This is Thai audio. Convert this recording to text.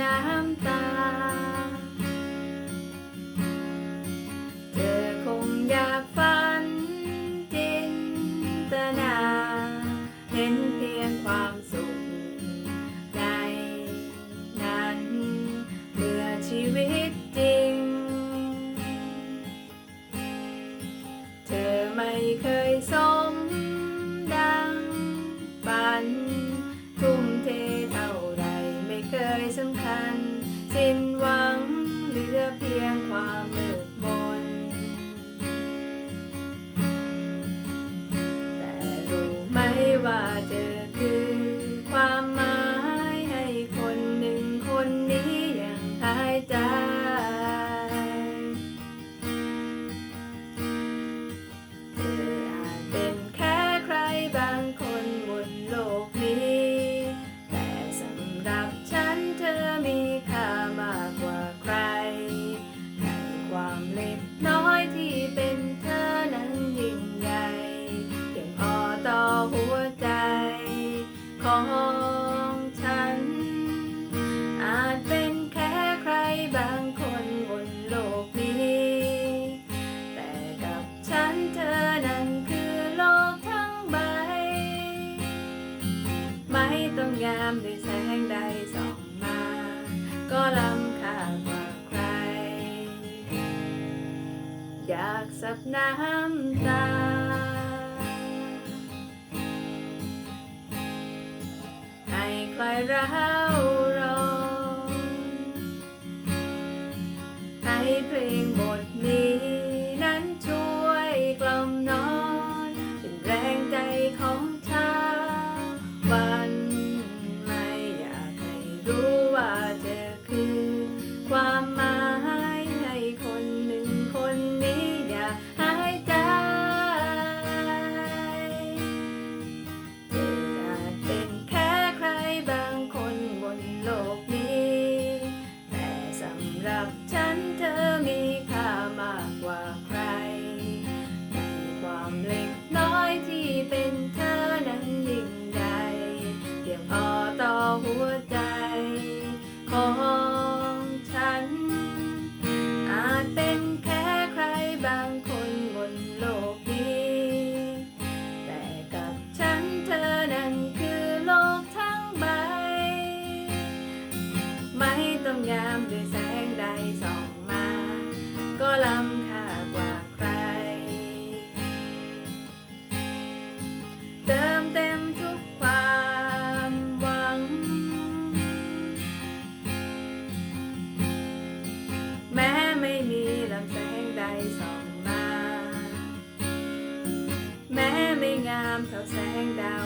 น้ ใจเธออาจเป็นแค่ใครบางคนบนโลกนี้ แต่สำหรับฉันเธอมีค่ามากกว่าใครในความเล็กน้อยที่เป็นเธอนั้นยิ่งใหญ่เพียงพอต่อหัวใจของามด้วยแสงใดส่องมา ก็ล้ำค่ากว่าใคร อยากสับน้ำตา ให้ใครรัก หัวใจของฉัน อาจเป็นแค่ใครบางคนบนโลกนี้ แต่กับฉันเธอนั้นคือโลกทั้งใบ ไม่ต้องยามด้วยแสงใดส่องมา ก็ลำ สงใดส่องมา แม้ไม่งามเท่าแสงดาวบนฟ้าก็ล้